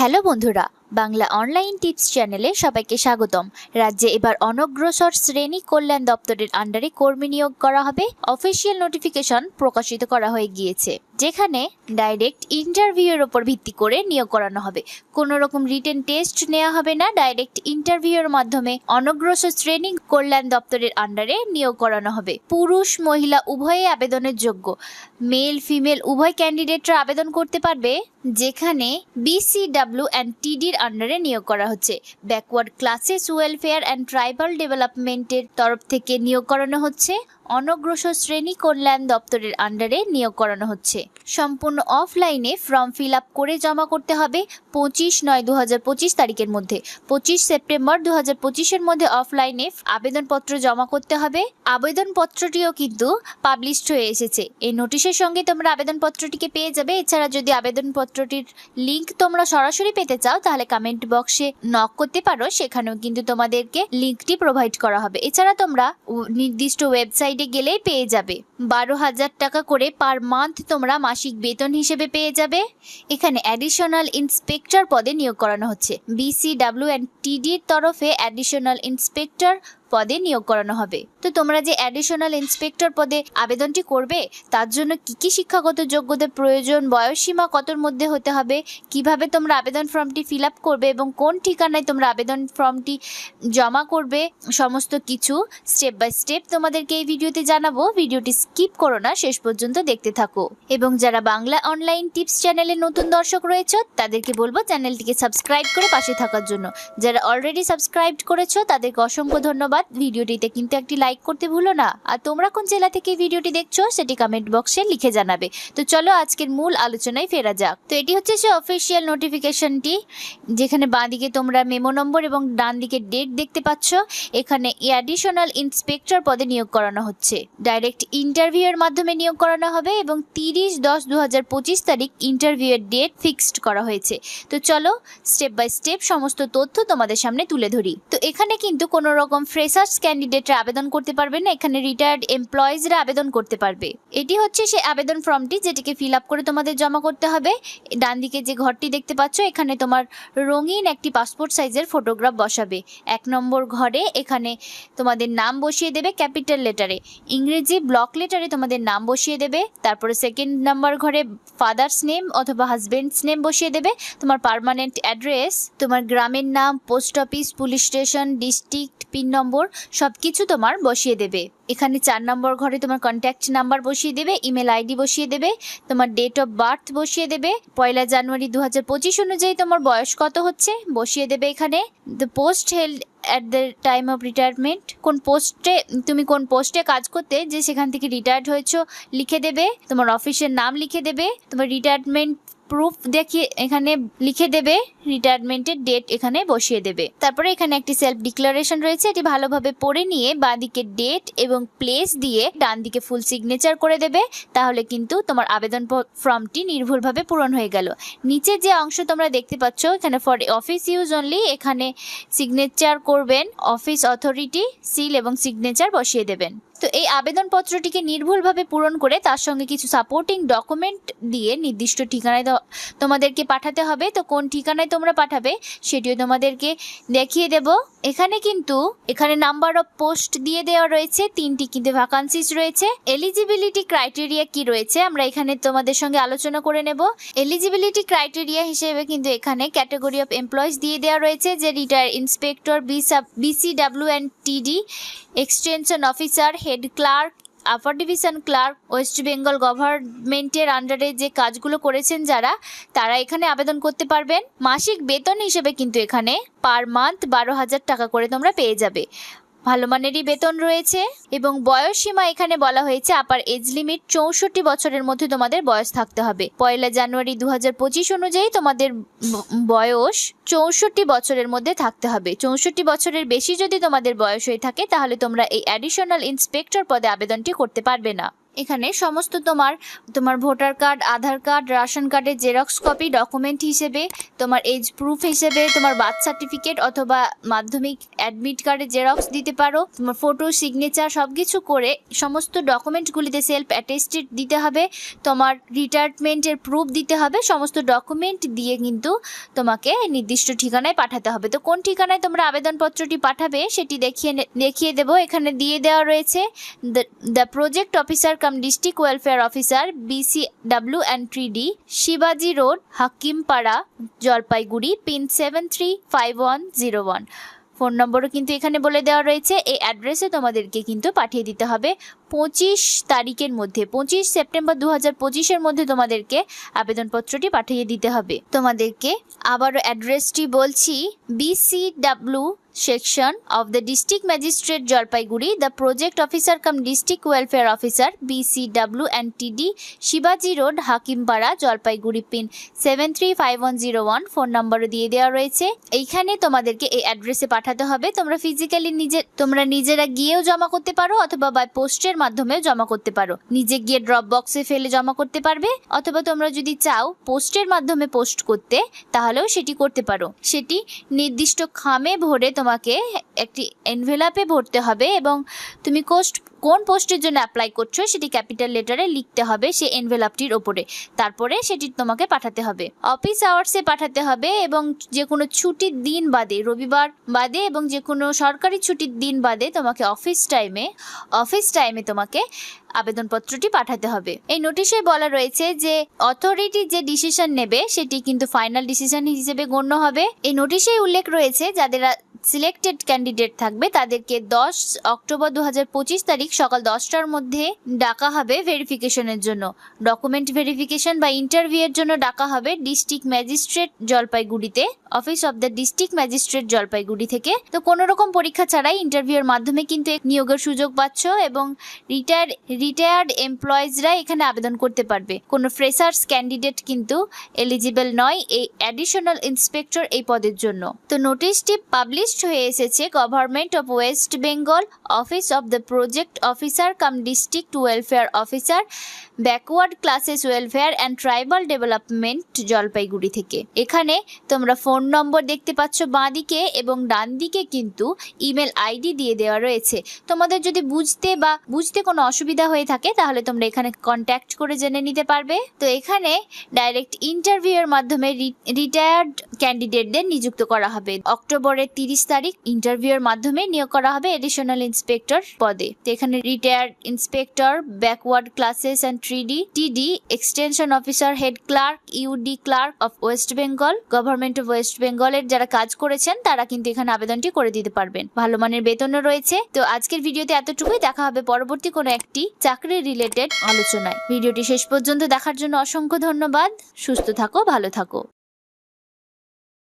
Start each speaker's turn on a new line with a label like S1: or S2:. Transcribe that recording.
S1: Hello বন্ধুরা, Bangla online tips চ্যানেলে সবাইকে স্বাগতম। রাজ্যে এবার অনগ্রসর শ্রেণি কল্যাণ দপ্তরের আন্ডারে কর্মী নিয়োগ করা হবে। অফিসিয়াল নোটিফিকেশন প্রকাশিত করা হয়ে গিয়েছে। যেখানে ডাইরেক্ট ইন্টারভিউয়ের ওপর ভিত্তি করে নিয়োগ করানো হবে। কোনো রকম রিটেন টেস্ট নেওয়া হবে না ডাইরেক্ট ইন্টারভিউয়ের মাধ্যমে অনগ্রসর শ্রেণি কল্যাণ দপ্তরের আন্ডারে নিয়োগ করানো হবে। পুরুষ, মহিলা উভয়ে আবেদনের যোগ্য। মেল ফিমেল উভয় ক্যান্ডিডেটরা আবেদন করতে পারবে, যেখানে বিসিডাব্লিউ অ্যান্ড টিডির আন্ডারে নিয়োগ করা হচ্ছে। Backward classes welfare and tribal ডেভেলপমেন্টের তরফ থেকে নিয়োগ করানো হচ্ছে। অনগ্রসর শ্রেণি কল্যাণ দপ্তরের আন্ডারে নিয়োগ করানো হচ্ছে। সম্পূর্ণ অফলাইনে ফর্ম ফিল আপ করে জমা করতে হবে পঁচিশ নয় দু পঁচিশ তারিখের মধ্যে। পঁচিশ সেপ্টেম্বর দু হাজার পঁচিশের মধ্যে অফলাইনে আবেদনপত্র জমা করতে হবে। আবেদনপত্রটিও কিন্তু পাবলিশড হয়ে এসেছে। এই নোটিশের সঙ্গে তোমরা আবেদনপত্রটিকে পেয়ে যাবে। এছাড়া যদি আবেদনপত্রটির লিঙ্ক তোমরা সরাসরি পেতে চাও, তাহলে কমেন্ট বক্সে নক করতে পারো। সেখানেও কিন্তু তোমাদেরকে লিঙ্কটি প্রোভাইড করা হবে। এছাড়া তোমরা নির্দিষ্ট ওয়েবসাইটে গেলেই পেয়ে যাবে। বারো হাজার টাকা করে পার মান্থ তোমরা মাসিক বেতন হিসেবে পেয়ে যাবে। এখানে অ্যাডিশনাল ইন্সপেক্টর পদে নিয়োগ করানো হচ্ছে। বিসিডাব্লিউ অ্যান্ড টিডির তরফে অ্যাডিশনাল ইন্সপেক্টর পদে নিয়োগ করানো হবে। তো তোমরা যে অ্যাডিশনাল ইন্সপেক্টর পদে আবেদনটি করবে, তার জন্য কি কি শিক্ষাগত যোগ্যতার প্রয়োজন, বয়সসীমা কতর মধ্যে হতে হবে, কীভাবে তোমরা আবেদন ফর্মটি ফিল আপ করবে এবং কোন ঠিকানায় তোমরা আবেদন ফর্মটি জমা করবে, সমস্ত কিছু স্টেপ বাই স্টেপ তোমাদেরকে এই ভিডিওতে জানাব। ভিডিওটি স্কিপ করো না, শেষ পর্যন্ত দেখতে থাকো। এবং যারা বাংলা অনলাইন টিপস চ্যানেলে নতুন দর্শক রয়েছে, তাদেরকে বলব চ্যানেলটিকে সাবস্ক্রাইব করে পাশে থাকার জন্য। যারা অলরেডি সাবস্ক্রাইব করেছ, তাদেরকে অসংখ্য ধন্যবাদ। ভিডিওটিতে কিন্তু একটি লাইক করতে ভুলো না। আর তোমরা কোন জেলা থেকে ভিডিওটি দেখছ সেটি কমেন্ট বক্সে লিখে জানাবে। তো চলো আজকের মূল আলোচনায় ফেরা যাক। তো এটি হচ্ছে সে অফিসিয়াল নোটিফিকেশনটি যেখানে বাঁদিকে তোমরা মেমো নম্বর এবং ডান দিকে ডেট দেখতে পাচ্ছ। এখানে অ্যাডিশনাল ইন্সপেক্টর পদে নিয়োগ করানো হচ্ছে। ডাইরেক্ট ইন্টারভিউয়ের মাধ্যমে নিয়োগ করানো হবে এবং তিরিশ দশ দু হাজার পঁচিশ তারিখ ইন্টারভিউয়ের ডেট ফিক্সড করা হয়েছে। তো চলো স্টেপ বাই স্টেপ সমস্ত তথ্য তোমাদের সামনে তুলে ধরি। তো এখানে কিন্তু কোনো রকম ফ্রেশার্স ক্যান্ডিডেটরা আবেদন করতে পারবে না, এখানে রিটায়ার্ড এমপ্লয়িজরা আবেদন করতে পারবে। এটি হচ্ছে সেই আবেদন ফর্মটি যেটিকে ফিল আপ করে তোমাদের জমা করতে হবে। ডান দিকে যে ঘরটি দেখতে পাচ্ছ, এখানে তোমার রঙিন একটি পাসপোর্ট সাইজের ফটোগ্রাফ বসাবে। এক নম্বর ঘরে এখানে তোমাদের নাম বসিয়ে দেবে ক্যাপিটাল লেটারে ইংরেজি ব্লক লেটারে তোমাদের নাম বসিয়ে দেবে। তারপরে সেকেন্ড নাম্বার ঘরে ফাদার্স নেম অথবা হাজবেন্ডস নেম বসিয়ে দেবে। তোমার পার্মানেন্ট অ্যাড্রেস তোমার গ্রামের নাম post office police station district pin number সব কিছু তোমার বসিয়ে দেবে। এখানে চার নম্বর ঘরে তোমার কন্ট্যাক্ট নাম্বার বসিয়ে দেবে ইমেল আইডি বসিয়ে দেবে, তোমার ডেট অফ বার্থ বসিয়ে দেবে, পয়লা জানুয়ারি দু হাজার পঁচিশ অনুযায়ী তোমার বয়স কত হচ্ছে বসিয়ে দেবে এখানে। The post held at the time of retirement কোন পোস্টে তুমি কোন পোস্টে কাজ করতে যে সেখান থেকে রিটায়ার্ড হয়েছো, লিখে দেবে, তোমার অফিসের নাম লিখে দেবে, তোমার রিটায়ারমেন্ট প্রুফ দেখিয়ে এখানে লিখে দেবে রিটায়ারমেন্টের ডেট এখানে বসিয়ে দেবে। তারপরে এখানে একটি সেলফ ডিক্লারেশন রয়েছে, এটি ভালোভাবে পড়ে নিয়ে বাঁদিকে ডেট এবং প্লেস দিয়ে ডান দিকে ফুল সিগনেচার করে দেবে, তাহলে কিন্তু তোমার আবেদন ফর্মটি নির্ভুলভাবে পূরণ হয়ে গেল। নিচে যে অংশ তোমরা দেখতে পাচ্ছ, এখানে ফর অফিস ইউজ অনলি এখানে সিগনেচার করবেন অফিস অথরিটি সিল এবং সিগনেচার বসিয়ে দেবেন। তো এই আবেদনপত্রটিকে নির্ভুলভাবে পূরণ করে তার সঙ্গে কিছু সাপোর্টিং ডকুমেন্ট দিয়ে নির্দিষ্ট ঠিকানায় তোমাদেরকে পাঠাতে হবে। তো কোন ঠিকানায় তোমরা পাঠাবে সেটিও তোমাদেরকে দেখিয়ে দেব। এখানে কিন্তু, এখানে নাম্বার অফ পোস্ট দিয়ে দেওয়া রয়েছে, তিনটি কিন্তু ভ্যাকান্সিস রয়েছে। এলিজিবিলিটি ক্রাইটেরিয়া কি রয়েছে আমরা এখানে তোমাদের সঙ্গে আলোচনা করে নেব। এলিজিবিলিটি ক্রাইটেরিয়া হিসেবে কিন্তু এখানে ক্যাটাগরি অফ এমপ্লয়িজ দিয়ে দেওয়া রয়েছে, যে retire inspector BCW and TD extension officer head clerk, upper division clerk, West Bengal গভর্নমেন্টের আন্ডারে যে কাজগুলো করেছেন যারা, তারা এখানে আবেদন করতে পারবেন। মাসিক বেতন হিসেবে কিন্তু এখানে পার মান্থ বারো হাজার টাকা করে তোমরা পেয়ে যাবে। ভালো মানেরই বেতন রয়েছে এবং বয়স সীমা এখানে বলা হয়েছে আপার এজ লিমিট চৌষট্টি বছরের মধ্যে তোমাদের বয়স থাকতে হবে। পয়লা জানুয়ারি দু হাজার পঁচিশ অনুযায়ী তোমাদের বয়স চৌষট্টি বছরের মধ্যে থাকতে হবে। চৌষট্টি বছরের বেশি যদি তোমাদের বয়স হয়ে থাকে, তাহলে তোমরা এই অ্যাডিশনাল ইন্সপেক্টর পদে আবেদনটি করতে পারবে না। এখানে সমস্ত তোমার তোমার voter card, Aadhaar card, ration কার্ডের জেরক্স কপি ডকুমেন্ট হিসেবে, তোমার এজ প্রুফ হিসেবে, তোমার বার্থ সার্টিফিকেট অথবা মাধ্যমিক অ্যাডমিট কার্ডের জেরক্স দিতে পারো, তোমার ফটো সিগনেচার সব কিছু করে সমস্ত ডকুমেন্টগুলিতে সেলফ অ্যাটেস্টেড দিতে হবে, তোমার রিটায়ারমেন্টের প্রুফ দিতে হবে, সমস্ত ডকুমেন্ট দিয়ে কিন্তু তোমাকে নির্দিষ্ট ঠিকানায় পাঠাতে হবে। তো কোন ঠিকানায় তোমরা আবেদনপত্রটি পাঠাবে সেটি দেখিয়ে দেখিয়ে দেবো। এখানে দিয়ে দেওয়া রয়েছে the project officer cum district welfare officer BC W and three D শিবাজি road Hakimpara Jalpaiguri pin seven three five one zero one phone নম্বরও কিন্তু এখানে বলে দেওয়া রয়েছে। এই অ্যাড্রেসে তোমাদেরকে কিন্তু পাঠিয়ে দিতে হবে। পঁচিশ তারিখের মধ্যে, পঁচিশ সেপ্টেম্বর দু হাজার পঁচিশের মধ্যে তোমাদেরকে আবেদনপত্রটি পাঠিয়ে দিতে হবে। তোমাদেরকে আবারও অ্যাড্রেসটি বলছি BCW section of the district magistrate Jalpaiguri the project officer cum district welfare officer BCW and TD শিবাজি road Hakimpara Jalpaiguri pin seven three five one zero one phone নম্বরও দিয়ে দেওয়া রয়েছে। এইখানে তোমাদেরকে এই অ্যাড্রেসে পাঠাতে হবে। তোমরা ফিজিক্যালি নিজে, তোমরা নিজেরা গিয়েও জমা করতে পারো অথবা বাই পোস্টের মাধ্যমেও জমা করতে পারো। নিজে গিয়ে ড্রপ বক্সে ফেলে জমা করতে পারবে, অথবা তোমরা যদি চাও পোস্টের মাধ্যমে পোস্ট করতে, তাহলেও সেটি করতে পারো। সেটি নির্দিষ্ট খামে ভরে তোমাকে একটি এনভেলাপে ভরতে হবে এবং তুমি কোস্ট কোন পোস্টের জন্য অ্যাপ্লাই করছ সেটি ক্যাপিটাল লেটারে লিখতে হবে সেই এনভেলাপটির ওপরে। তারপরে সেটি তোমাকে পাঠাতে হবে। অফিস আওয়ার্সে পাঠাতে হবে এবং যে কোনো ছুটির দিন বাদে, রবিবার বাদে এবং যে কোনো সরকারি ছুটির দিন বাদে তোমাকে অফিস টাইমে অফিস টাইমে তোমাকে আবেদনপত্রটি পাঠাতে হবে। এই নোটিশে বলা রয়েছে যে অথরিটি যে ডিসিশন নেবে, সেটি কিন্তু ফাইনাল ডিসিশন হিসেবে গণ্য হবে। এই নোটিশেই উল্লেখ রয়েছে, যাদের সিলেক্টেড ক্যান্ডিডেট থাকবে, তাদেরকে দশ অক্টোবর দু হাজার পঁচিশ তারিখ সকাল দশটার মধ্যে ডাকা হবে ভেরিফিকেশনের জন্য। ডকুমেন্ট ভেরিফিকেশন বা ইন্টারভিউয়ের জন্য ডাকা হবে ডিস্ট্রিক্ট ম্যাজিস্ট্রেট জলপাইগুড়িতে office of the district magistrate Jalpaiguri থেকে। তো কোনো রকম পরীক্ষা ছাড়াই ইন্টারভিউয়ের মাধ্যমে কিন্তু নিয়োগের সুযোগ পাচ্ছ এবং রিটায়ার রিটায়ার্ড এমপ্লয়িজরা এখানে আবেদন করতে পারবে। কোনো ফ্রেশার্স ক্যান্ডিডেট কিন্তু এলিজিবল নয় এই অ্যাডিশনাল ইন্সপেক্টর এই পদের জন্য। তো নোটিশটি পাবলিশড হয়ে এসেছে government of West Bengal office of the project officer cum district welfare officer backward classes welfare and tribal development Jalpaiguri থেকে। এখানে তোমরা ফোন নম্বর দেখতে পাচ্ছ বাঁদিকে এবং ডান দিকে কিন্তু ইমেল আইডি দিয়ে দেওয়া রয়েছে। তোমাদের যদি বুঝতে বা বুঝতে কোনো অসুবিধা হয়ে থাকে, তাহলে তোমরা এখানে কন্ট্যাক্ট করে জেনে নিতে পারবে। তো এখানে ডাইরেক্ট ইন্টারভিউয়ের মাধ্যমে রিটায়ার্ড ক্যান্ডিডেটদের নিযুক্ত করা হবে। অক্টোবরের তিরিশ তারিখ ইন্টারভিউয়ের মাধ্যমে নিয়োগ করা হবে এডিশনাল ইন্সপেক্টর পদে। তো এখানে retired inspector backward classes and three TD extension officer head clerk UD clerk of West Bengal government of West বেঙ্গলের যারা কাজ করেছেন, তারা কিন্তু এখানে আবেদনটি করে দিতে পারবেন। ভালো মানের বেতনও রয়েছে। তো আজকের ভিডিওতে এতটুকুই। দেখা হবে পরবর্তী কোনো একটি চাকরি রিলেটেড আলোচনায়। ভিডিওটি শেষ পর্যন্ত দেখার জন্য অসংখ্য ধন্যবাদ। সুস্থ থাকো, ভালো থাকো।